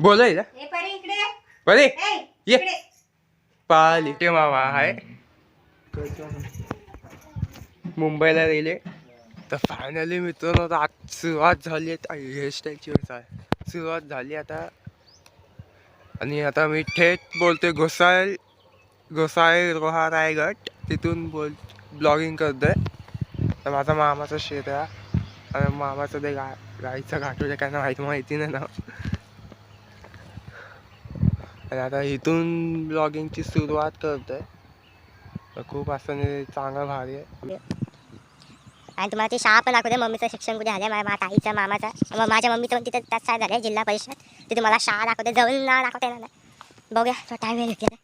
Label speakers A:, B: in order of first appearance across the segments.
A: बोलाय ना
B: परी इकडे.
A: बरे
B: ए,
A: ये.
B: इकडे.
A: पाली ते मामा आहे मुंबईला गेले. तर फायनली मित्रांनो आता आज सुरुवात झाली आहे. हेअरस्टाईलची सुरुवात झाली आता. आणि आता मी थेट बोलतोय घोसाळ घोसाळ रोहा रायगड. तिथून बोल ब्लॉगिंग करतोय. तर माझा मामाचा शेत आहे. आणि मामाचं ते गा गाईचं घाटू काय ना माहिती माहिती नाही ना. आणि आता इथून ब्लॉगिंगची सुरुवात करतोय. तर खूप असं नि- चांगलं भारी आहे.
C: आणि तुम्हाला ते शाळा पण दाखवते मम्मीचं शिक्षण कुठे झालं माझ्या ताईचं मामाचं. मग माझ्या मम्मीचं पण तिथे त्याच शाळा झालं जिल्हा परिषद. तिथे मला शाळा दाखवते जवळ ना दाखवता येणार नाही. बघूया थोडा टाईम वेळ घेतला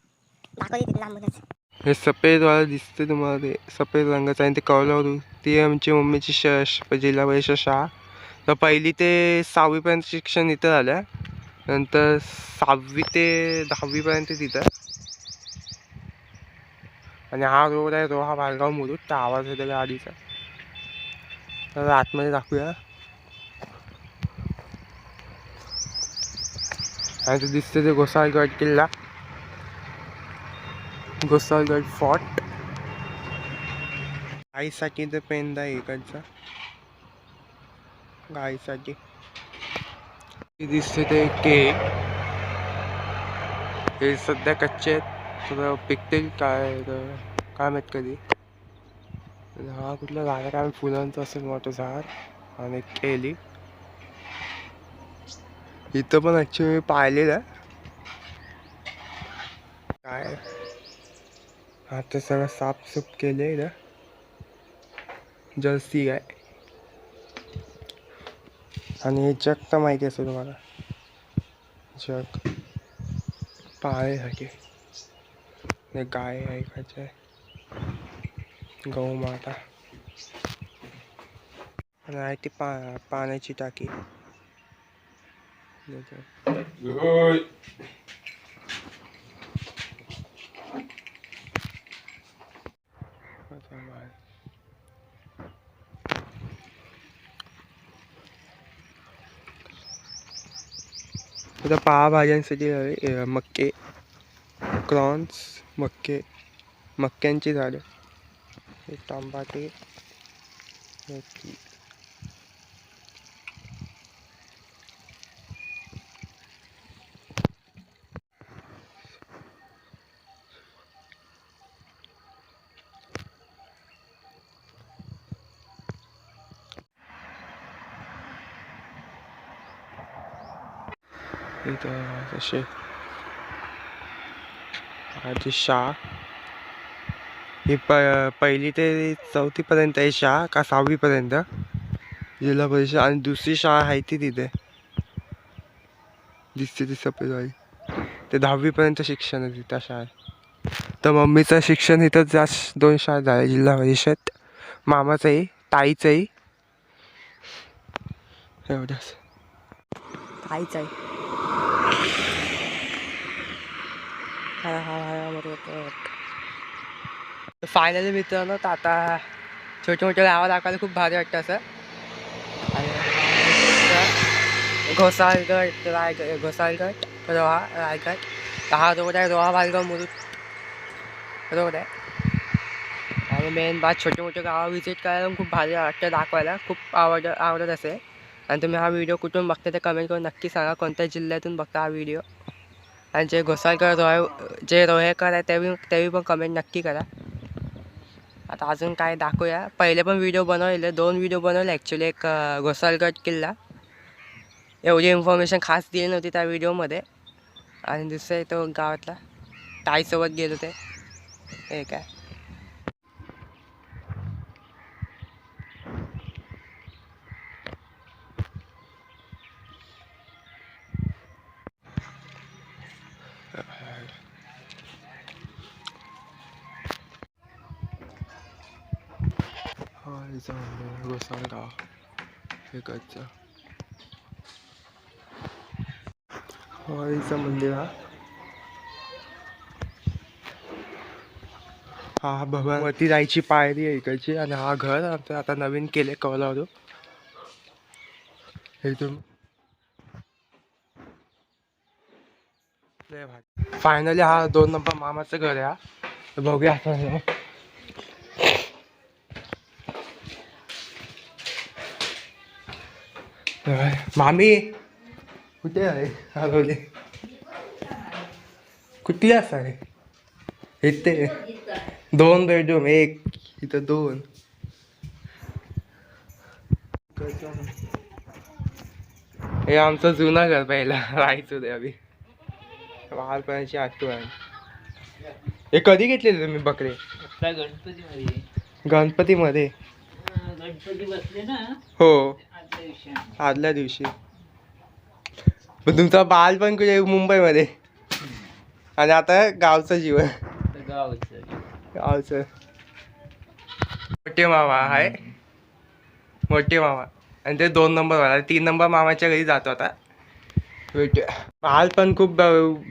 C: दाखवते तिथे लांबूनच.
A: हे सफेद वाला दिसते तुम्हाला ते सफेद रंगाचं आणि ते कळलं ती आमची मम्मीची श- जिल्हा परिषद शाळा. तर पहिली ते सहावीपर्यंत शिक्षण इथं झालं. नंतर सहावी ते दहावीपर्यंत तिथं. आणि हा रोड आहे रोहा भालगाव मुरुड तर आवाज येतो गाडीचा. तर आतमध्ये दाखवूया. आणि ते दिसते ते गोसाळगड किल्ला. गोसाळगड फॉर्ट आईसाठी तर पेंदा आहे इकडचा. गाईसाठी. दिसते ते केक. हे सध्या कच्चे आहेत. तर पिकतील काय तर काय माहीत कधी. हा कुठला झाड काय फुलांचं असेल मोठं झाड. आणि केली. इथं पण ॲक्च्युली मी पाहिलेलं काय? आता सगळं साफसूफ केले ना जर्सी आहे. आणि हे जग तर माहिती असेल तुम्हाला. जग. पाळण्यासाठी हे गाय आहे इकडचे गहू माता. आणि आहे ती पा पाण्याची टाकी. आता पावभाज्यांसाठी हवे मक्के क्रॉन्स मक्के मक्क्यांची झाडं हे टमाटे इथं तसे आधी शाळा ही प पहिली ते चौथीपर्यंत आहे शाळा का सहावीपर्यंत? जिल्हा परिषद आणि दुसरी शाळा आहे ती तिथे. दिसते ती सफेदवाडी ते दहावीपर्यंत शिक्षण आहे त्या शाळेत तर मम्मीचं शिक्षण इथं जास्त दोन शाळा झाले जिल्हा परिषद. मामाचंही ताईचंही एवढंच.
D: ताईच आहे.
A: फायनली मित्रांनो तर आता छोटे मोठ्या गावात दाखवायला खूप भारी वाटतं असं. आणि घोसाळगड रायगड घोसाळगड रोहा रायगड. तर हा रोड आहे रोहा भालगाव मुरुड रोड आहे. आणि मेन बात छोटे मोठे गावं व्हिजिट करायला खूप भारी वाटतं दाखवायला. खूप आवड आवडत असेल. आणि तुम्ही हा व्हिडिओ कुठून बघता ते कमेंट करून नक्की सांगा. कोणत्या जिल्ह्यातून बघता हा व्हिडिओ? आणि जे घोसाळकर रोहे जे रोहेकर आहे ते तेही पण कमेंट नक्की करा. आता अजून काय दाखवूया. पहिले पण व्हिडिओ बनवलेले दोन व्हिडिओ बनवले. ॲक्च्युली एक घोसाळगड किल्ला. एवढी इन्फॉर्मेशन खास दिली नव्हती त्या व्हिडिओमध्ये आणि दुसरं तो गावातला ताईसोबत गेलो ते. हे काय? घोसाळगाव इकडचं हवाईचं मंदिर हा. हा भगवानवरती जायची पायरी आहे इकडची आणि हा घर. आमचं आता नवीन केले कौलारू इथून. फायनली हा दोन नंबर मामाचं घर आहे हा. बघूया आपण मामी? कुठे आहे? हरवले कुठे असा रे इथे. दोन बेडरूम एक. इथं दोन. हे आमचं जुना घर पहिला. राहायचो ते आम्ही. बालपणाची आठवण हे कधी घेतलेले तुम्ही बकरे?
B: गणपतीमध्ये.
A: गणपतीमध्ये.
B: गणपती बसले ना?
A: हो.
B: आदल्या दिवशी.
A: तुमचा बाल पण कुठे मुंबईमध्ये. आणि आता गावचं जीवन.
B: गावचं.
A: मोठे मामा आहे मोठे मामा. आणि ते दोन नंबर वाला तीन नंबर मामाच्या घरी जातो आता. भेटूया. बालपण खूप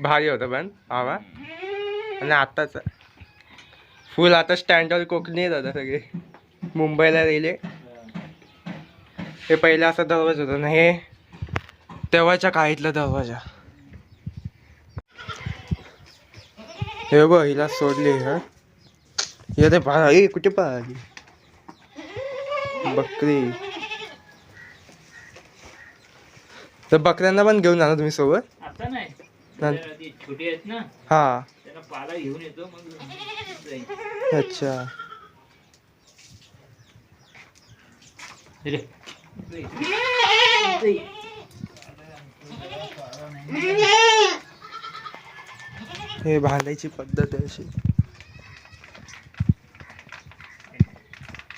A: भारी होतं पण मामा. आणि आत्ताच. फुल आता स्टँडर्ड कोकणी येत होता सगळे. मुंबईला गेले हे पहिला असा दरवाजा होता ना हे तेव्हाच्या काळीतला दरवाजा. हे बघ हिला सोडली हा. ये ते पहा कुठे पळाली बकरी. तर बकऱ्यांना पण घेऊन जाणार तुम्ही सोबत. हा. अच्छा. हे भांडायची पद्धत आहे अशी.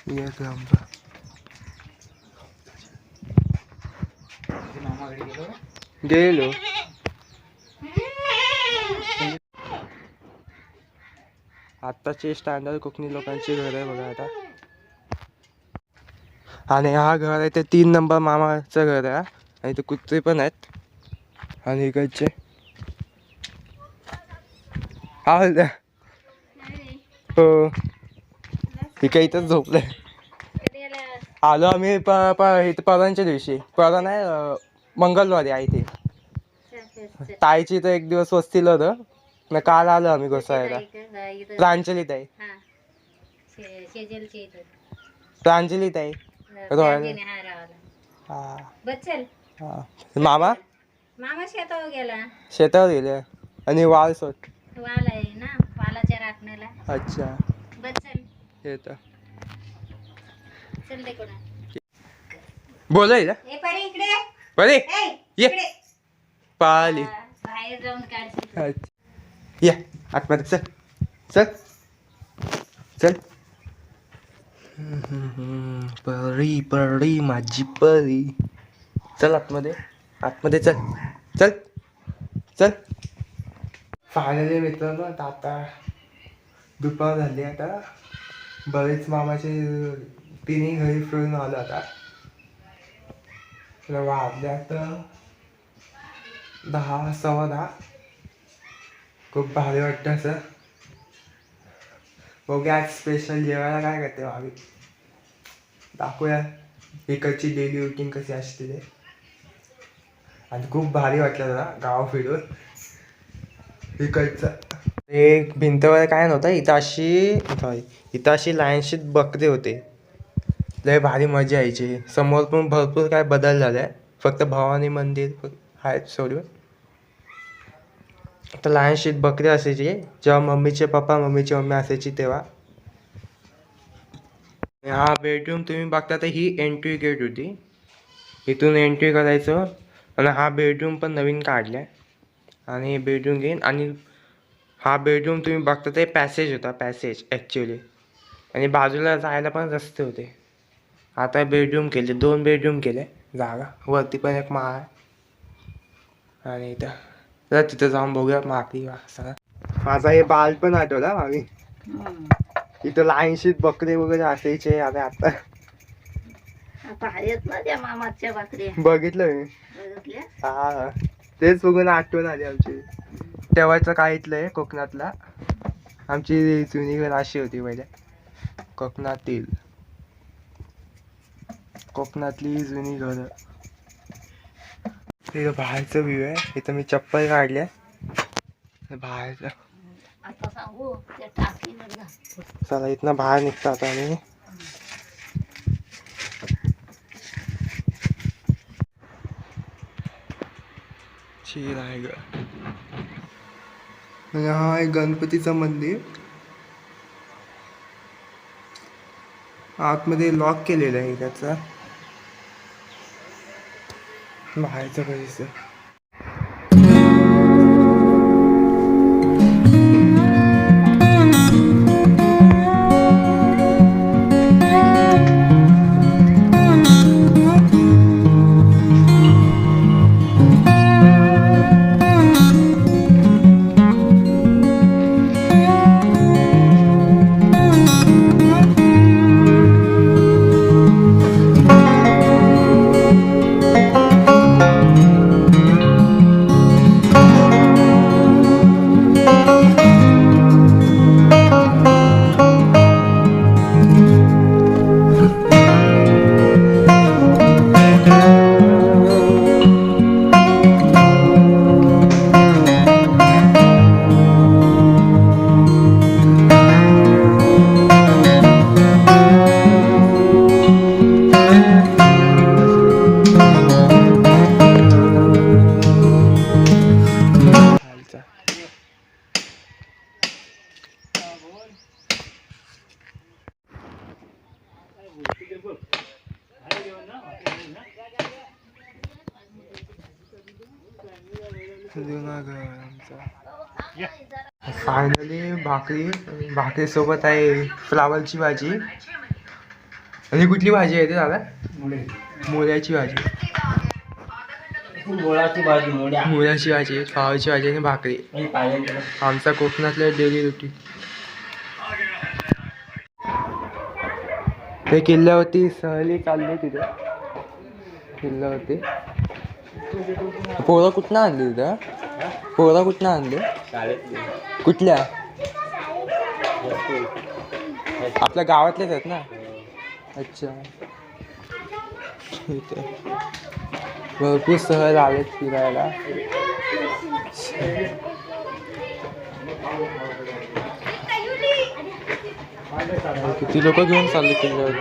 A: ये आमचा
B: गेलो.
A: आत्ताचे स्टँडर्ड कोकणी लोकांची घर आहे बघा आता. आणि हा घर आहे ते तीन नंबर मामाचं घर आहे. आणि ते कुत्रे पण आहेत. आणि इकडचे. हा हो. इकडे इथंच झोपलंय. आलो आम्ही प प इथं परवांच्या दिवशी. परवा नाही मंगळवारी आहे ते ताईची तर एक दिवस वस्तीला होतं. मग काल आलो आम्ही घोसाळ्याला प्रांजली ताई प्रांजली ताई रोहायला हा.
C: बच्चल
A: हा. मामा?
C: मामा शेतावर गेला.
A: शेतावर गेले. आणि वाल सोड.
C: वाल आहे ना वालाच्या राखण्याला.
A: अच्छा.
C: बच्चल
A: येतं.
C: चल दे कोणा
A: बोला इला
C: ए परी इकडे.
A: बरे
C: ए
A: ये.
C: इकडे.
A: पाली
C: बाहेर जाऊन काढशील
A: अच्छा. ये. आतमध्ये चल. चल. चल. परी परी माझी परी. चल आतमध्ये. आतमध्ये चल. चल. चल. फायनली मित्रांनो आता आता दुपार झाली आता. बरेच मामाचे तिन्ही घरी फिरून आलो आता. तर वाजले आता दहा सव्वा दहा. खूप भारी वाटतं असं. बघूया आज स्पेशल जेवायला काय करते भावी दाखवूया. इकडची डेली रुटीन कशी असते ते. आणि खूप भारी वाटलं जरा गाव फिरून. इकडचं. एक भिंतवर काय नव्हतं इथं अशी सॉरी इथं अशी लाईनशीत बकरे होते. लय भारी मजा यायची. समोर पण भरपूर काय बदल झालाय फक्त भवानी मंदिर फक्त आहेत सोडून तर लहानशीत बकरी असायची जेव्हा मम्मीचे पप्पा मम्मीची मम्मी असायची तेव्हा. हा बेडरूम तुम्ही बघता तर ही एंट्री गेट होती. इथून एंट्री करायचं आणि हा बेडरूम पण नवीन काढलाय आणि बेडरूम घेईन आणि हा बेडरूम तुम्ही बघता ते पॅसेज होता पॅसेज ॲक्च्युली आणि बाजूला जायला पण रस्ते होते. आता बेडरूम केले दोन बेडरूम केले जागा. वरती पण एक माळ आहे. आणि इथं तर तिथं जाऊन बघूया माकडी सगळं माझा हे बाल पण आठवला मामी. इथं लाईनशीत बकरे वगैरे असायचे आणि आता.
C: आता आहेत ना त्या मामाच्या भाकरी
A: बघितलं मी.
C: बघितल्या?
A: हा तेच बघून आठवण आली आमची. तेव्हाचं काहीतलं आहे कोकणातला? आमची जुनी घर अशी होती पहिले. कोकणातील. कोकणातली जुनी घर. इथं बाहेरचं व्ह्यू आहे. इथं मी चप्पल काढल्या बाहेर
E: आता सांगू ते टाकीनं घा.
A: चला इथनं बाहेर निघतो आता आम्ही. शी रायगड आणि हा आहे गणपतीचं मंदिर. आतमध्ये लॉक केलेलं आहे त्याचा. 妈呀这个意思。फायनली भाकरी भाकरी सोबत आहे फ्लावरची भाजी. आणि कुठली भाजी आहे ते दादा? मुळ्याची भाजी.
B: भाजी
A: मुळ्याची भाजी फ्लावरची भाजी आणि भाकरी. आमचा कोकणातल्या डेली रुटीन ते किल्ल्यावरती सहली चालली तिथे. किल्ल्यावरती. पोरं कुठनं आणली तिथं? पोरं कुठनं आणली? कुठल्या? आपल्या गावातलेच आहेत ना? अच्छा. ठीक आहे. भरपूर सहल आलेत फिरायला. किती लोक घेऊन चालले किल्ल्यावरती